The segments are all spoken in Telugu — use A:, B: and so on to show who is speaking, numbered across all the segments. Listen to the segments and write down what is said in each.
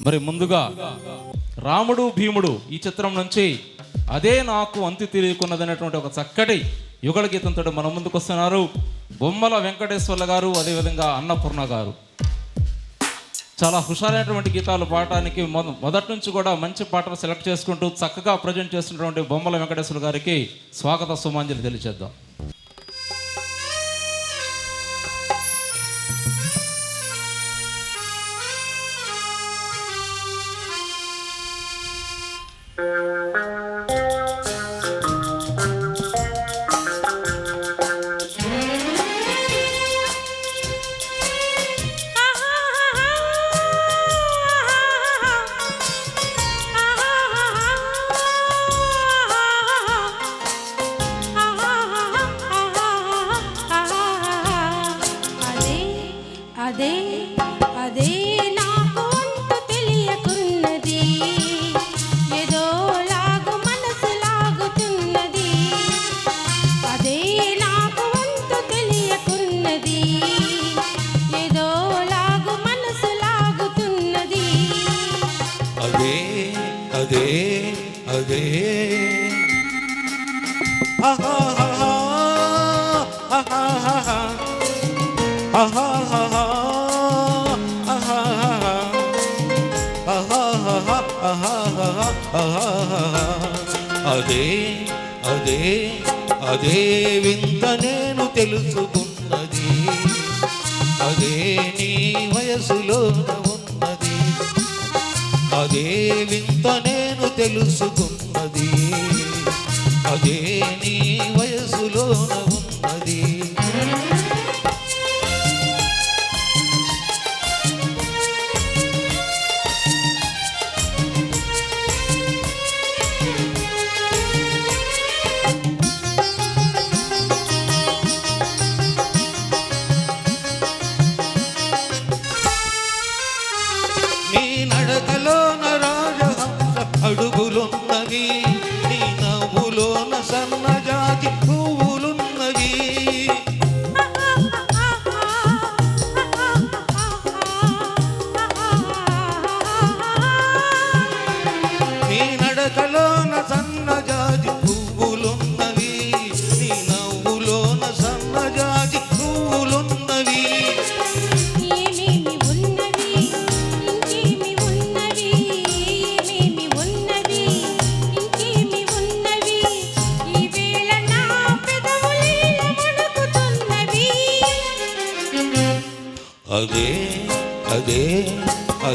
A: మరి ముందుగా రాముడు భీముడు ఈ చిత్రం నుంచి అదే నాకు అంతు తెలియకున్నదనేటువంటి ఒక చక్కటి యుగళ గీతంతో మన ముందుకు వస్తున్నారు. బొమ్మల వెంకటేశ్వర్ల గారు అదేవిధంగా అన్నపూర్ణ గారు. చాలా హుషారైనటువంటి గీతాలు పాడటానికి మొ మొదటి నుంచి కూడా మంచి పాటలు సెలెక్ట్ చేసుకుంటూ చక్కగా ప్రజెంట్ చేస్తున్నటువంటి బొమ్మల వెంకటేశ్వర గారికి స్వాగత సుమాంజలి తెలియజేద్దాం.
B: అదే
C: తెలుసుకున్నది. అదే నీ వయసులోనూ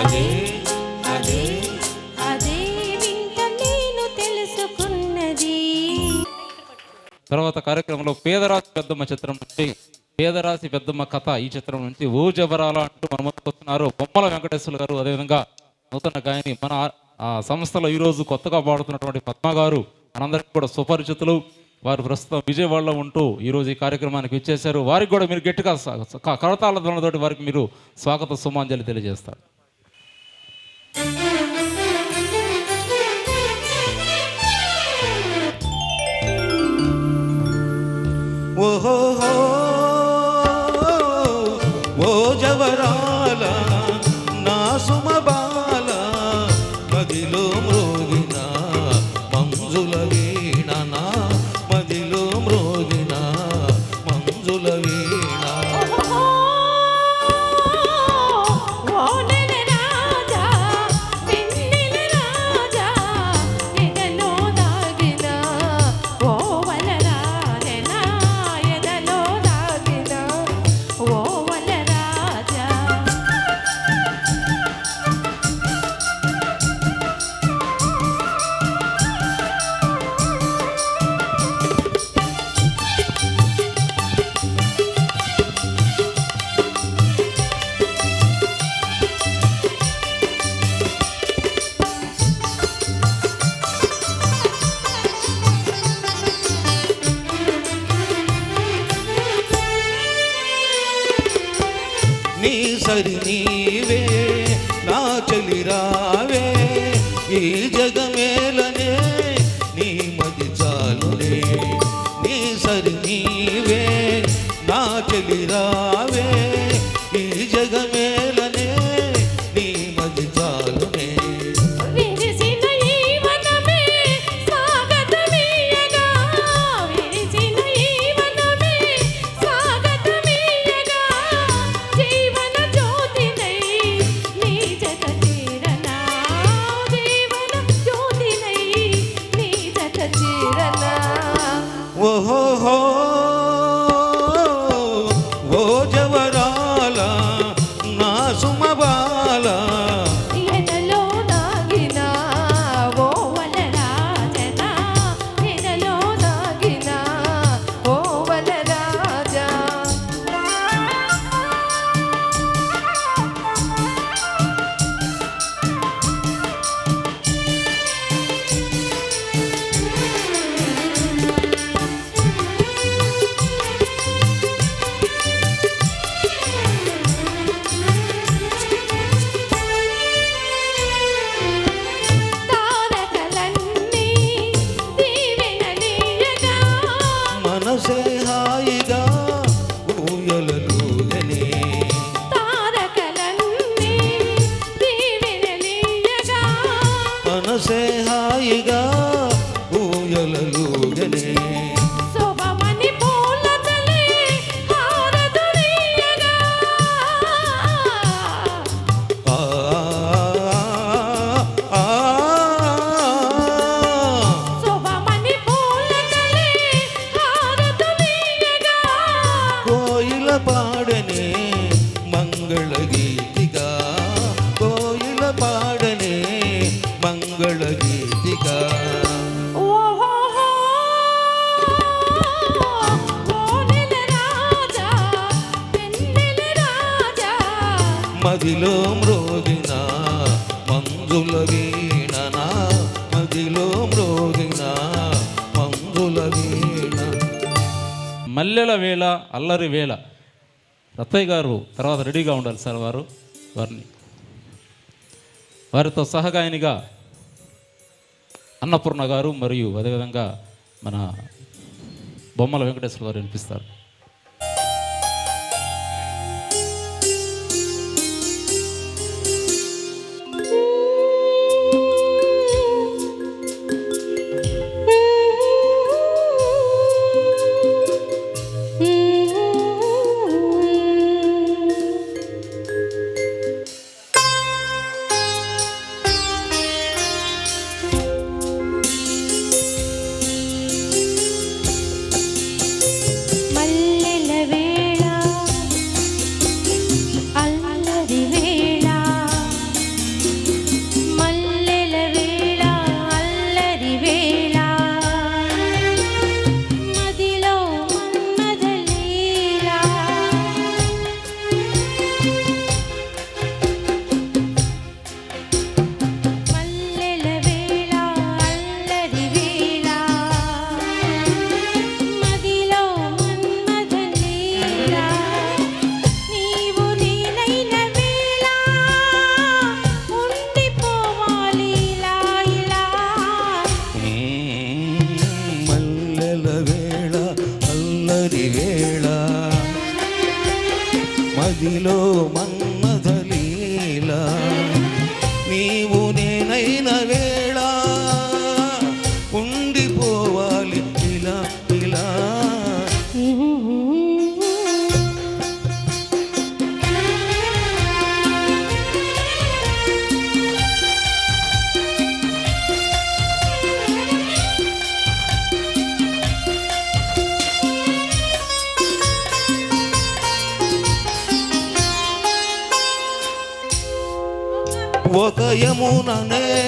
C: అదే అదే. అదే వింత నేను తెలుసుకున్నది.
A: తర్వాత కార్యక్రమంలో పేదరాశి పెద్దమ్మ చిత్రం నుంచి పేదరాశి పెద్దమ్మ కథ ఈ చిత్రం నుంచి ఓ జబరాల అంటూ మన ముందుకు వస్తున్నారు బొమ్మల వెంకటేశ్వర గారు అదేవిధంగా నూతన గాయని మన ఆ సంస్థలో ఈరోజు కొత్తగా పాడుతున్నటువంటి పద్మ గారు మనందరికీ కూడా సుపరిచితులు. వారు ప్రస్తుతం విజయవాడలో ఉంటూ ఈరోజు ఈ కార్యక్రమానికి ఇచ్చేశారు వారికి కూడా మీరు గట్టిగా కరతాళ ధ్వనులతోటి వారికి మీరు స్వాగత సుమాంజలి తెలియజేస్తారు.
C: Whoa.
B: ಈ ಜಯ అల్లరి వేళ రత్తయ్య గారు తర్వాత రెడీగా ఉండాలి సార్ వారు వారిని. వారితో సహగాయనిగా అన్నపూర్ణ గారు మరియు అదేవిధంగా మన బొమ్మల వెంకటేశ్వర గారు వినిపిస్తారు.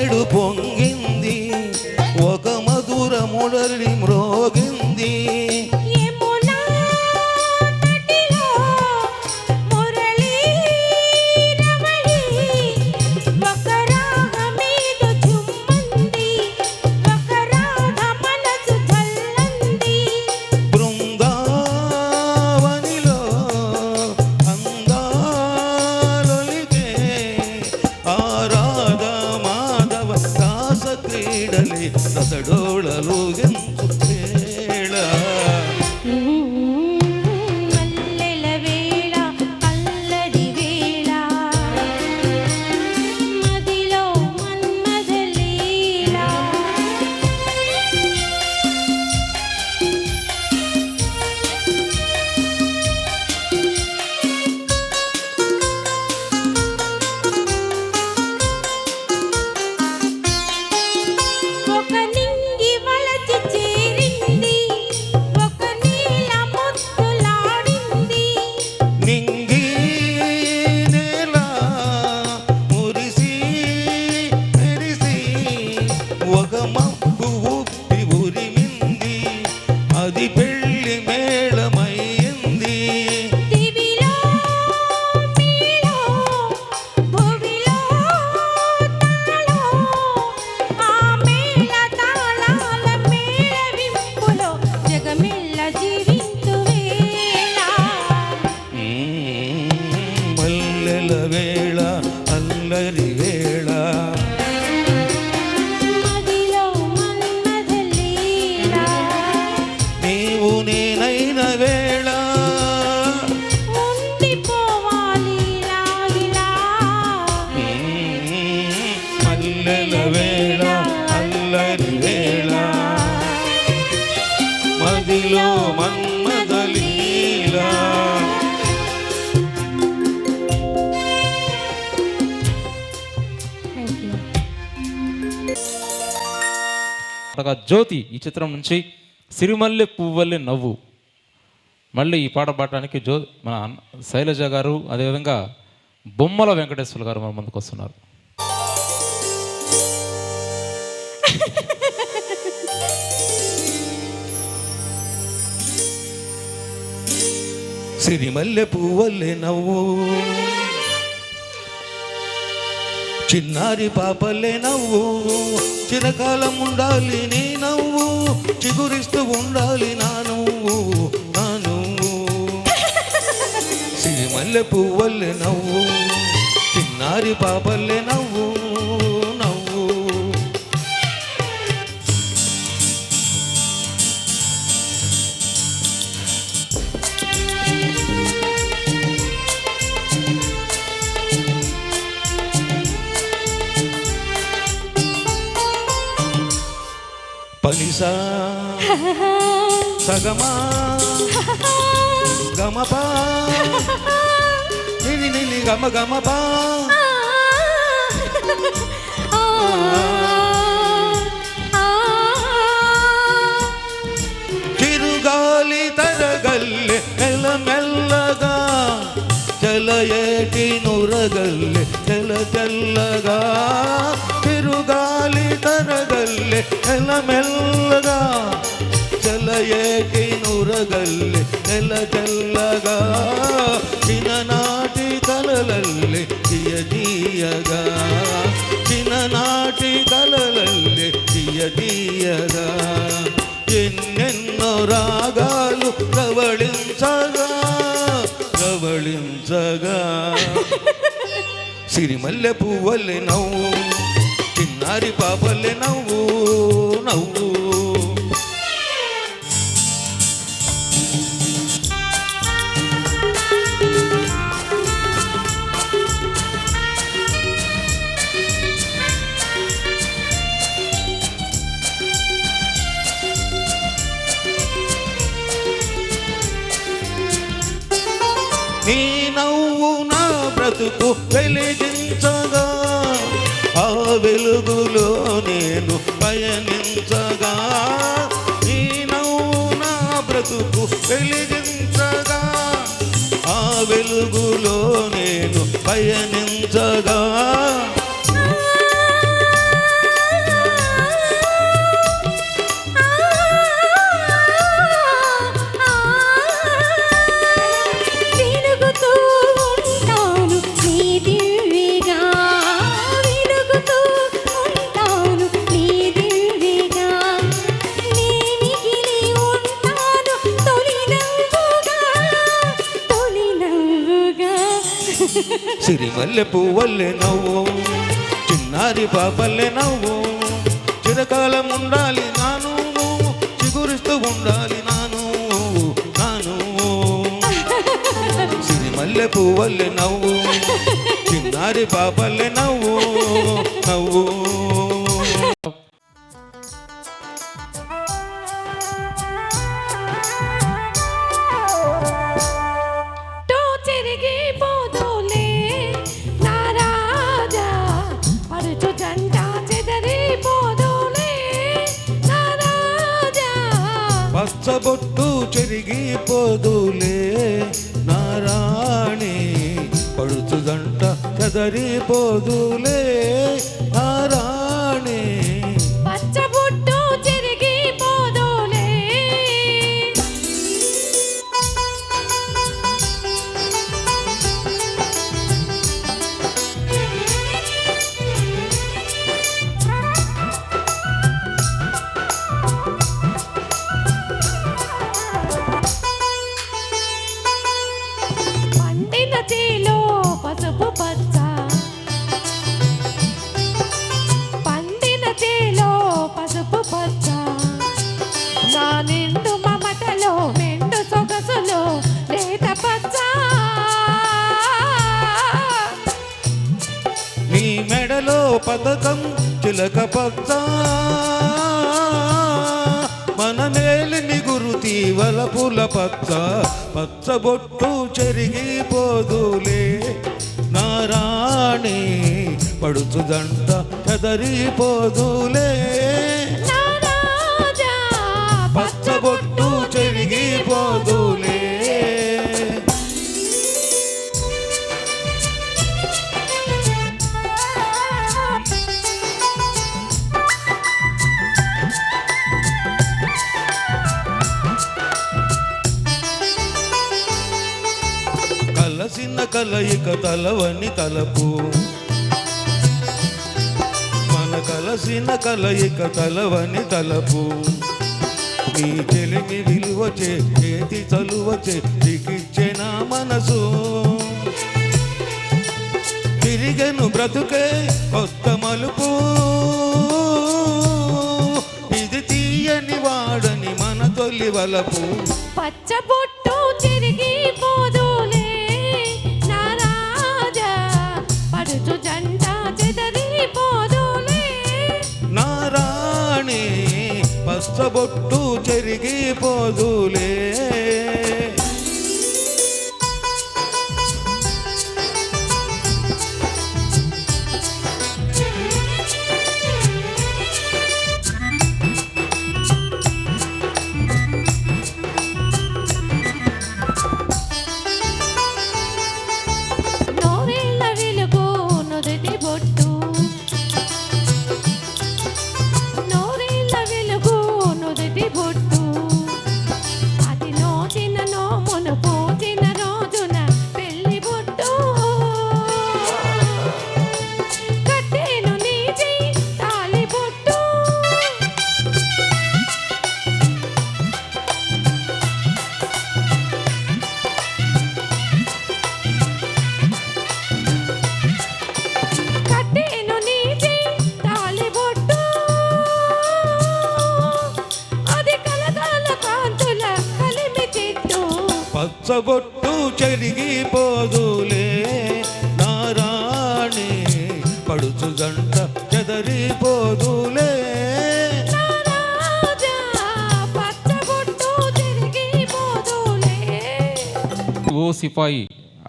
C: నేడు పొంగింది. ఒక మధుర మురళి
B: మ్రో
A: పాటగా జ్యోతి ఈ చిత్రం నుంచి సిరిమల్లె పువ్వల్లె నవ్వు. మళ్ళీ ఈ పాట పాడటానికి జ్యో మన శైలజ గారు అదేవిధంగా బొమ్మల వెంకటేశ్వర గారు మన ముందుకు వస్తున్నారు.
C: సిరిమల్లె పువ్వల్లె నవ్వు. చిన్నారి పాపల్లె నవ్వు చిరకాలం ఉండాలి నీ నవ్వు చిగురిస్తూ ఉండాలి నా నువ్వు నా నువ్వు. సిరిమల్లె పువ్వల్లె నవ్వు చిన్నారి పాపల్లె నవ్వు. ಸಗಮ ಗಮಪ ನಿನಿ ನಿನಿ ಗಮ ಗಮಪ ಕಿರುಗಾಲಿ ತರಗಲ್ಲೆ ಮೆಲ್ಲ ಮೆಲ್ಲಗ, ಜಲ ಏಟಿ ನುರಗಲ್ಲೆ ಚಲ ಜಲ್ಲಗ తరగల్లె మెల్లగా చలయేటి నురగల్లి నెల తెల్లగా చిన్ననాటి కలలల్లి తీయ తీయగా. చిన్ననాటి కలలల్లి తీయ తీయగా. ఎన్నెన్నో రాగాలు ప్రవళించగా ప్రవళించగా. సిరిమల్లె పువ్వల్లె నవ్వు చిన్నారి పాపల్లె నవ్వు నవ్వు. నీ నవ్వు నా బ్రతుకు వెలిగించగా ఆ వెలుగులు పయనించగా నీ నవ్వు నా బ్రతుకు వెలిగించగా ఆ వెలుగులో నేను పయనించగా సిరిమల్లె పువ్వల్లె నవ్వు చిన్నారి పాపల్లె నవ్వు చిరకాలం ఉండాలి నాను చిగురిస్తూ ఉండాలి నాను నాను. సిరిమల్లె పువ్వల్లె నవ్వు చిన్నారి పాపల్లె నవ్వు నవ్వు. పచ్చబొట్టు చెరిగిపోదులే. నారాణి పడుచుదంట కదరిపోదులే. నారాణి పడుచుదంట కదరిపోదులే కలయిక తలవని తలపు. మన కలసిన కలయిక తలవని తలపు. నీ చెలిమి విలువచే చేతి చలువచే చికిచ్చే నా మనసు. తిరిగను బ్రతుకే కొత్త మలుపు. ఇది తీయని వాడని మన తొలి వలపు.
B: పచ్చబొట్టు తిరిగి
C: పోదు. పచ్చబొట్టు చెరిగిపోదులే.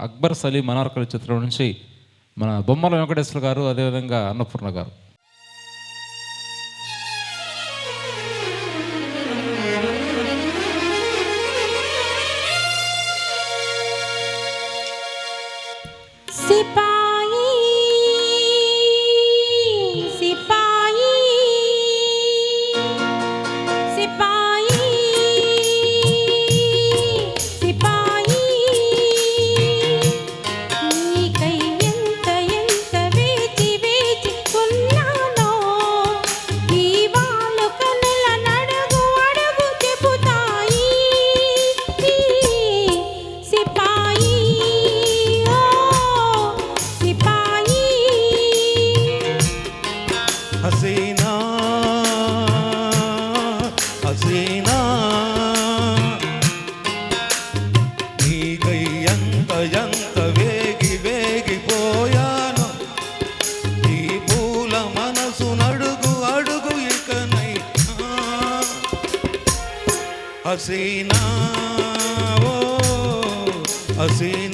A: అక్బర్ సలీం అనార్కలి చిత్రం నుంచి మన బొమ్మల వెంకటేశ్వర గారు అదేవిధంగా అన్నపూర్ణ గారు.
B: సిపాయి
C: हसीना ओ हसीना